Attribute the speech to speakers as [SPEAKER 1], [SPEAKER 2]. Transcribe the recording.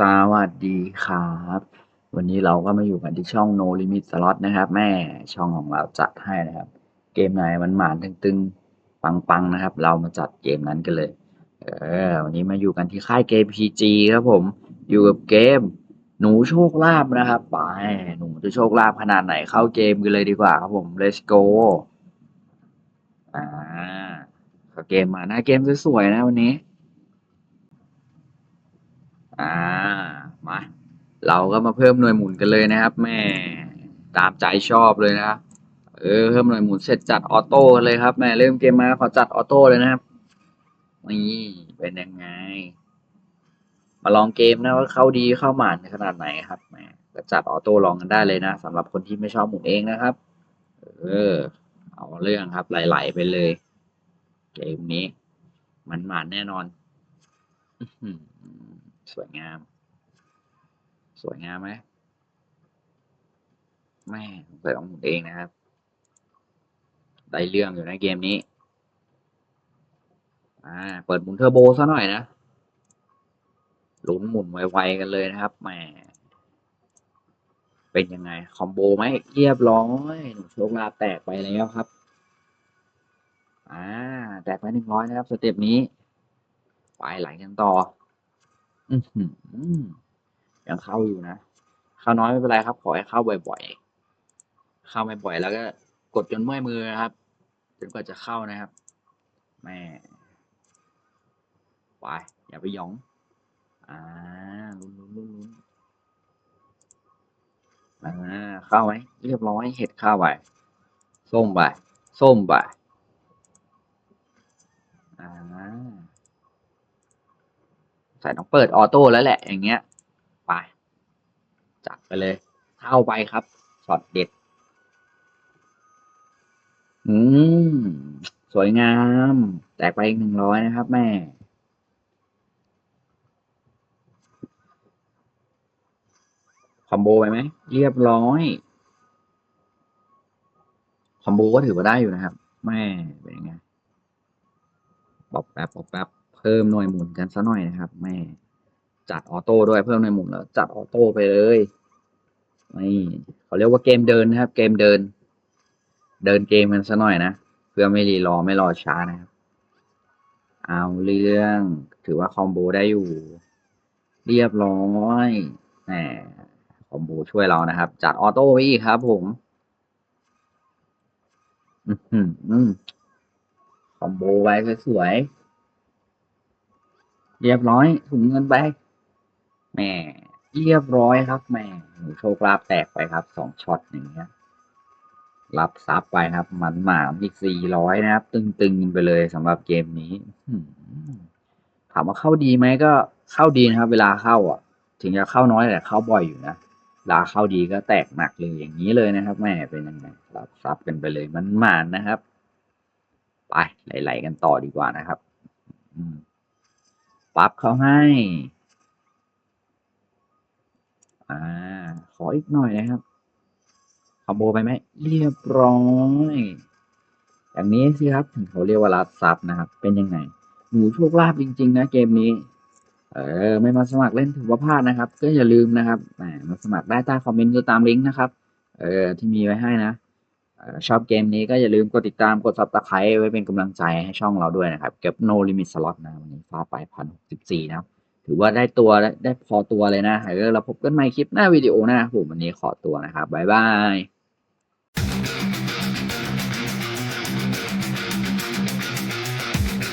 [SPEAKER 1] สวัสดีครับ วันนี้เราก็มาอยู่กันที่ช่อง No Limit Slot นะครับ แม่ช่องของเราจัดให้นะครับ เกมไหนมันหมานตึงๆ ปังๆนะครับ เรามาจัดเกมนั้นกันเลย เออ วันนี้มาอยู่กันที่ค่ายเกม PG ครับผม อยู่กับเกม หนูโชคลาภนะครับไปหนูจะโชคลาภขนาดไหนเข้าเกมกันเลยดีกว่าครับผม let's go อ่าเข้าเกมมาหน้าเกมสวยๆนะวันนี้ อ่ามาเราก็มาเพิ่มหน่วยหมุนกันเลยนะครับแม่ตามใจชอบเลยนะครับเออเพิ่มหน่วยหมุนเสร็จจัดออโต้เลยครับแม่เริ่มเกมมาขอจัดออโต้เลยนะครับนี่เป็นยังไง มาลองเกมนะว่าเข้าดีเข้าหมานขนาดไหนครับแม่ก็จัดออโต้ลองกันได้เลยนะสำหรับคนที่ไม่ชอบหมุนเองนะครับ เออ เอาเรื่องครับไหลๆไปเลย เกมนี้มันหมานแน่นอน สวยงาม สวยงามไหมแม่สงสัยต้องหมุนเองนะครับ ได้เรื่องอยู่ในะเกมนี้ อ่า เปิดหมุนเทอร์โบซะหน่อยนะลุ้นหมุนไวๆกันเลยนะครับแหมเป็นยังไง คอมโบไหมเรียบร้อยหนูโชคลาภแตกไปแล้วครับ อ่า แตกไปหนึ่งร้อยนะครับ สเต็ปนี้ ไปไหลกันต่อ อือยังเข้าอยู่นะ เข้าน้อยไม่เป็นไรครับ ขอให้เข้าบ่อยๆ เข้าไม่บ่อยแล้วก็กดจนเมื่อยมือนะครับจนกว่าจะเข้านะครับแม่ไปอย่าไปหยอง อ่าลุ้นลุ้นลุ้นลุ้นอ่าเข้าไหมเรียบร้อยเห็ดเข้าไปส้มไปส้มไปอ่า ใส่ต้องเปิดออโต้แล้วแหละ อย่างเงี้ย ไป จัดไปเลย เข้าไปครับช็อตเด็ด อืม สวยงาม แตกไปอีกหนึ่งร้อยนะครับ แม่ คอมโบไปไหม เรียบร้อย คอมโบก็ถือว่าได้อยู่นะครับ แม่ เป็นยังไงปอบแป๊บปอบแป๊บ เพิ่มหน่วยหมุนกันซะหน่อยนะครับแม่จัดออโต้ด้วยเพิ่มหน่วยหมุนแล้วจัดออโต้ไปเลยนี่เขาเรียกว่าเกมเดินนะครับ เกมเดิน เดินเกมกันซะหน่อยนะเพื่อไม่รีรอไม่รอช้านะครับ เอาเรื่องถือว่าคอมโบได้อยู่ เรียบร้อยแหมคอมโบช่วยเรานะครับ จัดออโต้ไปอีกครับ ผมอือหืออืมคอมโบไว้สวยๆ เรียบร้อยถุงเงินไปแหม่เรียบร้อยครับแหม่หนูโชคลาภแตกไปครับสองช็อตอย่างเงี้ยรับซับไปครับ มันหมาอีกสี่ร้อยนะครับ ตึงๆไปเลยสำหรับเกมนี้ถามว่าเข้าดีไหมก็เข้าดีนะครับ เวลาเข้าอะ ถึงจะเข้าน้อยแต่เข้าบ่อยอยู่นะเวลาเข้าดีก็แตกหนักเลยอย่างนี้เลยนะครับแม่เป็นยังไงรับซับกันไปเลยมันหมานนะครับ ไปไหลๆกันต่อดีกว่านะครับ อืม ปั๊บเขาให้อ่าขออีกหน่อยนะครับคอมโบไปไหมเรียบร้อยอย่างนี้สิครับถึงเขาเรียกว่ารับซับนะครับ เป็นยังไงหนูโชคลาภจริง ๆ นะเกมนี้ เออ ไม่มาสมัครเล่นถือว่าพลาดนะครับ ก็อย่าลืมนะครับมาสมัครได้ใต้คอมเมนต์หรือตามลิงก์นะครับ เออที่มีไว้ให้นะ ชอบเกมนี้ก็อย่าลืมกดติดตามกด subscribe ไว้เป็นกำลังใจให้ช่องเราด้วยนะครับ เก็บ no limit slot นะ วันนี้ฟาไปพันหกสิบสี่นะถือว่าได้ตัวได้พอตัวเลยนะเออเราพบกันใหม่คลิปหน้าวิดีโอหน้าผมวันนี้ขอตัวนะครับบ๊ายบาย